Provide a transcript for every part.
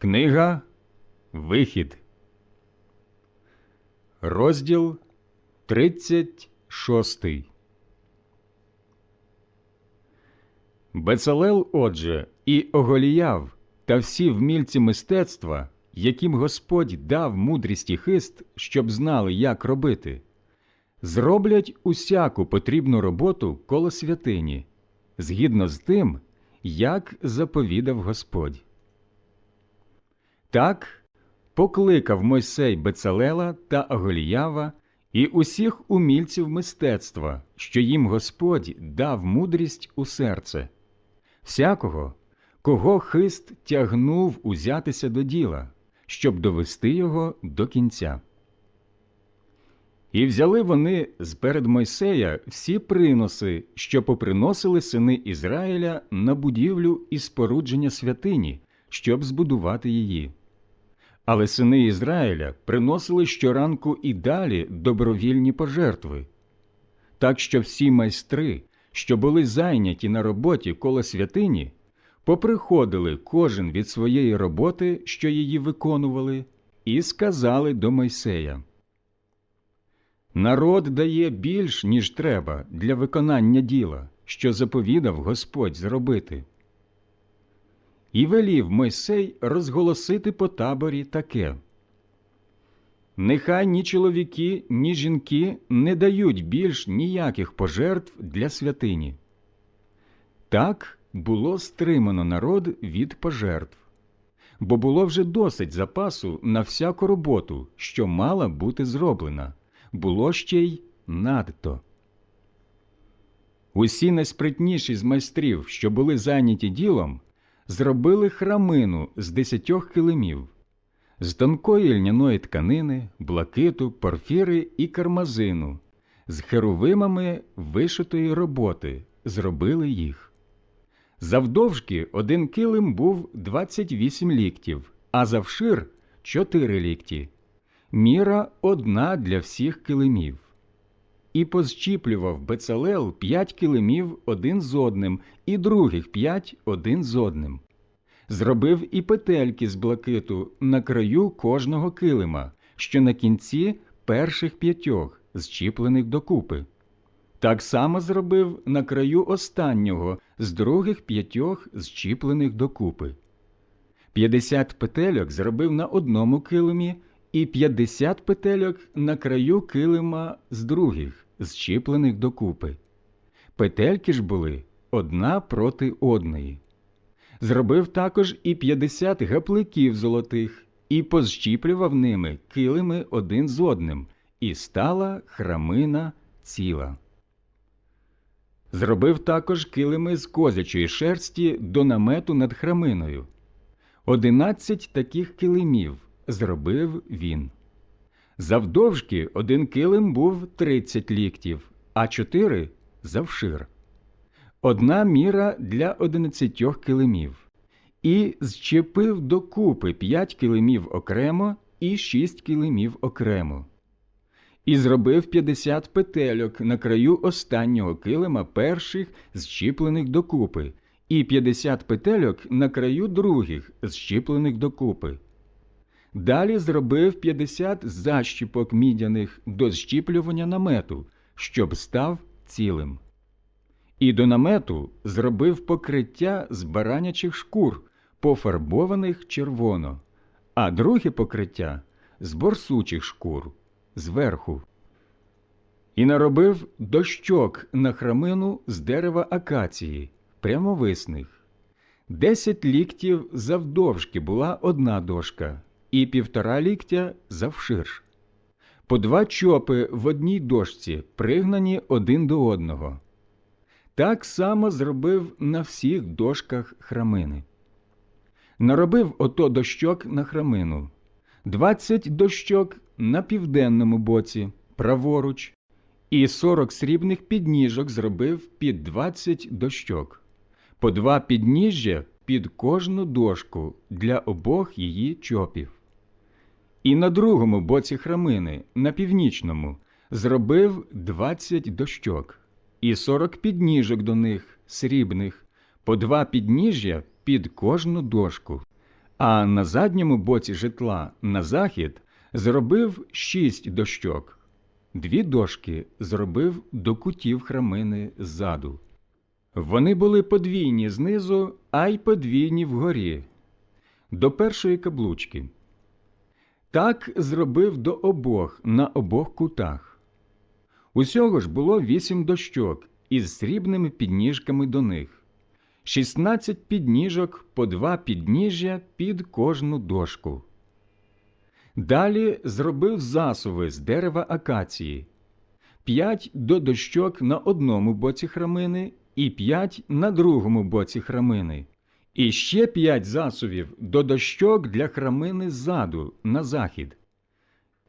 Книга Вихід, розділ 36. Бецалел, отже, і Оголіяв та всі вмільці мистецтва, яким Господь дав мудрість і хист, щоб знали, як робити, зроблять усяку потрібну роботу коло святині, згідно з тим, як заповідав Господь. Так покликав Мойсей Бецалела та Аголіява і усіх умільців мистецтва, що їм Господь дав мудрість у серце, всякого, кого хист тягнув узятися до діла, щоб довести його до кінця. І взяли вони з перед Мойсея всі приноси, що поприносили сини Ізраїля на будівлю і спорудження святині, щоб збудувати її. Але сини Ізраїля приносили щоранку і далі добровільні пожертви. Так що всі майстри, що були зайняті на роботі коло святині, поприходили кожен від своєї роботи, що її виконували, і сказали до Мойсея Народ дає більш, ніж треба для виконання діла, що заповідав Господь зробити. І велів Мойсей розголосити по таборі таке Нехай ні чоловіки, ні жінки не дають більш ніяких пожертв для святині. Так було стримано народ від пожертв, бо було вже досить запасу на всяку роботу, що мала бути зроблена, було ще й надто. Усі найспритніші з майстрів, що були зайняті ділом, зробили храмину з десятьох килимів, з тонкої льняної тканини, блакиту, порфіри і кармазину, з херувимами вишитої роботи зробили їх. Завдовжки один килим був 28 ліктів, а завшир – 4 лікті. Міра одна для всіх килимів. І позчіплював Бецалел п'ять килимів один з одним, і других п'ять один з одним. Зробив і петельки з блакиту на краю кожного килима, що на кінці перших п'ятьох, зчіплених докупи. Так само зробив на краю останнього з других п'ятьох зчіплених докупи. П'ятдесят петельок зробив на одному килимі і п'ятдесят петельок на краю килима з других, зчіплених докупи. Петельки ж були одна проти одної. Зробив також і п'ятдесят гапликів золотих, і позщіплював ними килими один з одним, і стала храмина ціла. Зробив також килими з козячої шерсті до намету над храминою. Одинадцять таких килимів зробив він. Завдовжки один килим був тридцять ліктів, а чотири завшир. Одна міра для одинадцятьох килимів. І зчепив докупи п'ять килимів окремо і шість килимів окремо. І зробив п'ятдесят петельок на краю останнього килима перших зчіплених докупи, і п'ятдесят петельок на краю других зчіплених докупи. Далі зробив п'ятдесят защіпок мідяних до зщіплювання намету, щоб став цілим. І до намету зробив покриття з баранячих шкур, пофарбованих червоно, а друге покриття з борсучих шкур зверху. І наробив дощок на храмину з дерева акації, прямовисних. Десять ліктів завдовжки була одна дошка, і півтора ліктя завширш. По два чопи в одній дошці пригнані один до одного. Так само зробив на всіх дошках храмини. Наробив ото дощок на храмину, двадцять дощок на південному боці, праворуч, і сорок срібних підніжок зробив під двадцять дощок, по два підніжжя під кожну дошку для обох її чопів. І на другому боці храмини, на північному, зробив двадцять дощок, і сорок підніжок до них, срібних, по два підніжжя під кожну дошку, а на задньому боці житла на захід зробив шість дощок. Дві дошки зробив до кутів храмини ззаду. Вони були подвійні знизу, а й подвійні вгорі, до першої каблучки. Так зробив до обох на обох кутах. Усього ж було вісім дощок із срібними підніжками до них, шістнадцять підніжок по два підніжжя під кожну дошку. Далі зробив засуви з дерева акації, п'ять до дощок на одному боці храмини і п'ять на другому боці храмини, і ще п'ять засувів до дощок для храмини ззаду на захід.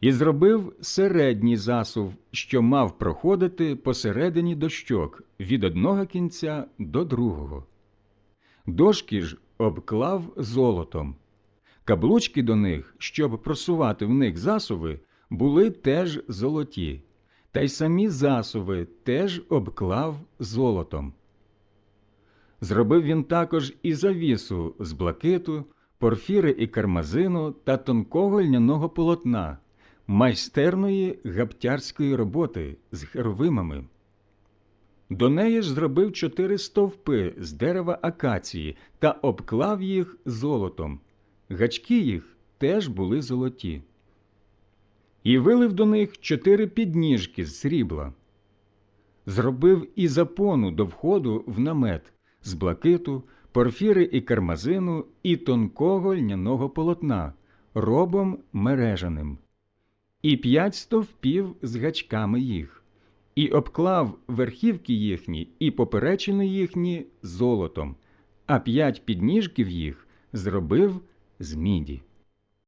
І зробив середній засув, що мав проходити посередині дощок від одного кінця до другого. Дошки ж обклав золотом. Каблучки до них, щоб просувати в них засуви, були теж золоті, та й самі засуви теж обклав золотом. Зробив він також і завісу з блакиту, порфіри і кармазину та тонкого льняного полотна, майстерної гаптярської роботи з херовимами. До неї ж зробив чотири стовпи з дерева акації та обклав їх золотом. Гачки їх теж були золоті. І вилив до них чотири підніжки з срібла. Зробив і запону до входу в намет з блакиту, порфіри і кармазину і тонкого льняного полотна, робом мережаним, і п'ять стовпів з гачками їх, і обклав верхівки їхні і поперечини їхні золотом, а п'ять підніжків їх зробив з міді.